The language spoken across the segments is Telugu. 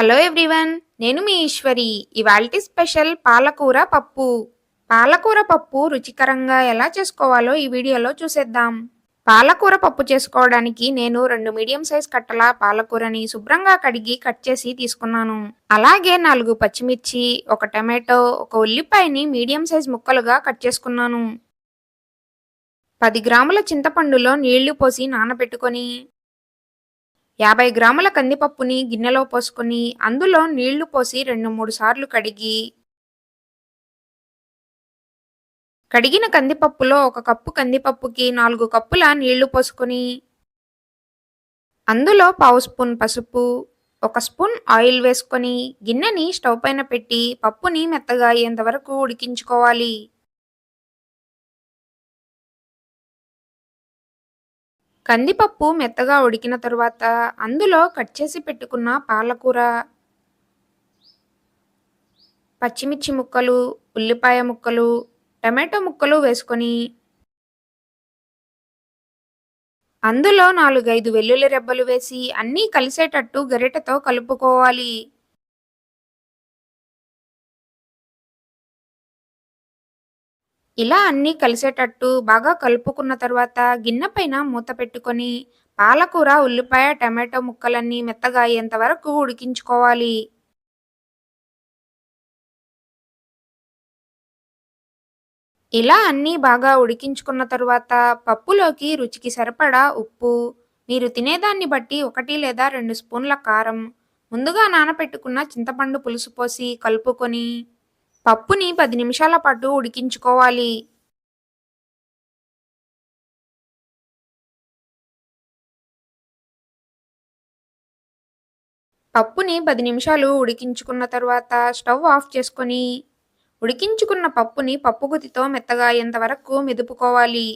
హలో ఎవ్రీవన్ నేను మీ ఈశ్వరి. ఇవాల్టి స్పెషల్ పాలకూర పప్పు. పాలకూర పప్పు రుచికరంగా ఎలా చేసుకోవాలో ఈ వీడియోలో చూసేద్దాం. పాలకూర పప్పు చేసుకోవడానికి నేను రెండు మీడియం సైజ్ కట్టల పాలకూరని శుభ్రంగా కడిగి కట్ చేసి తీసుకున్నాను. అలాగే నాలుగు పచ్చిమిర్చి ఒక టమాటో ఒక ఉల్లిపాయని మీడియం సైజ్ ముక్కలుగా కట్ చేసుకున్నాను. పది గ్రాముల చింతపండులో నీళ్ళు పోసి నానబెట్టుకొని యాభై గ్రాముల కందిపప్పుని గిన్నెలో పోసుకొని అందులో నీళ్ళు పోసి రెండు మూడు సార్లు కడిగి కడిగిన కందిపప్పులో ఒక కప్పు కందిపప్పుకి నాలుగు కప్పుల నీళ్ళు పోసుకొని అందులో పావు స్పూన్ పసుపు ఒక స్పూన్ ఆయిల్ వేసుకొని గిన్నెని స్టవ్ పైన పెట్టి పప్పుని మెత్తగా అయ్యేంతవరకు ఉడికించుకోవాలి. కందిపప్పు మెత్తగా ఉడికిన తరువాత అందులో కట్ చేసి పెట్టుకున్న పాలకూర పచ్చిమిర్చి ముక్కలు ఉల్లిపాయ ముక్కలు టమాటో ముక్కలు వేసుకొని అందులో నాలుగైదు వెల్లుల్లి రెబ్బలు వేసి అన్నీ కలిసేటట్టు గరిటెతో కలుపుకోవాలి. ఇలా అన్నీ కలిసేటట్టు బాగా కలుపుకున్న తర్వాత గిన్నె పైన మూత పెట్టుకొని పాలకూర ఉల్లిపాయ టమాటో ముక్కలన్నీ మెత్తగా అయ్యేంత వరకు ఉడికించుకోవాలి. ఇలా అన్నీ బాగా ఉడికించుకున్న తరువాత పప్పులోకి రుచికి సరిపడా ఉప్పు మీరు తినేదాన్ని బట్టి ఒకటి లేదా రెండు స్పూన్ల కారం ముందుగా నానపెట్టుకున్న చింతపండు పులుసు పోసి కలుపుకొని పప్పుని పది నిమిషాల పాటు ఉడికించుకోవాలి. పప్పుని పది నిమిషాలు ఉడికించుకున్న తర్వాత స్టవ్ ఆఫ్ చేసుకొని ఉడికించుకున్న పప్పుని పప్పుగుతితో మెత్తగా అయ్యేంత వరకు మెదుపుకోవాలి.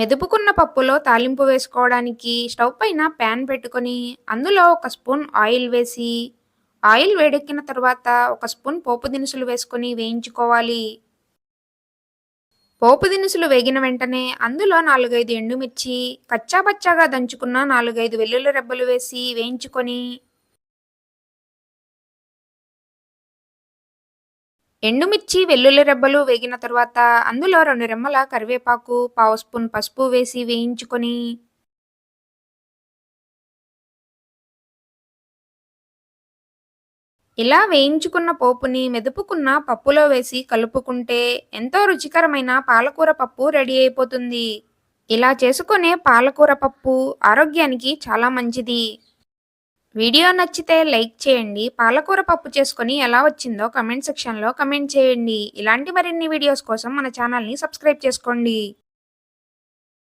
మెదుపుకున్న పప్పులో తాలింపు వేసుకోవడానికి స్టవ్ పైన ప్యాన్ పెట్టుకొని అందులో ఒక స్పూన్ ఆయిల్ వేసి ఆయిల్ వేడెక్కిన తర్వాత ఒక స్పూన్ పోపు దినుసులు వేసుకొని వేయించుకోవాలి. పోపు దినుసులు వేగిన వెంటనే అందులో నాలుగైదు ఎండుమిర్చి కచ్చాపచ్చాగా దంచుకున్న నాలుగైదు వెల్లుల్లి రెబ్బలు వేసి వేయించుకొని ఎండుమిర్చి వెల్లుల్లి రెబ్బలు వేగిన తర్వాత అందులో రెండు రెమ్మల కరివేపాకు పావు స్పూన్ పసుపు వేసి వేయించుకొని ఇలా వేయించుకున్న పోపుని మెదుపుకున్న పప్పులో వేసి కలుపుకుంటే ఎంతో రుచికరమైన పాలకూర పప్పు రెడీ అయిపోతుంది. ఇలా చేసుకునే పాలకూర పప్పు ఆరోగ్యానికి చాలా మంచిది. వీడియో నచ్చితే లైక్ చేయండి పాలకూర పప్పు చేసుకొని ఎలా వచ్చిందో కమెంట్ సెక్షన్లో కమెంట్ చేయండి. ఇలాంటి మరిన్ని వీడియోస్ కోసం మన ఛానల్ని సబ్స్క్రైబ్ చేసుకోండి.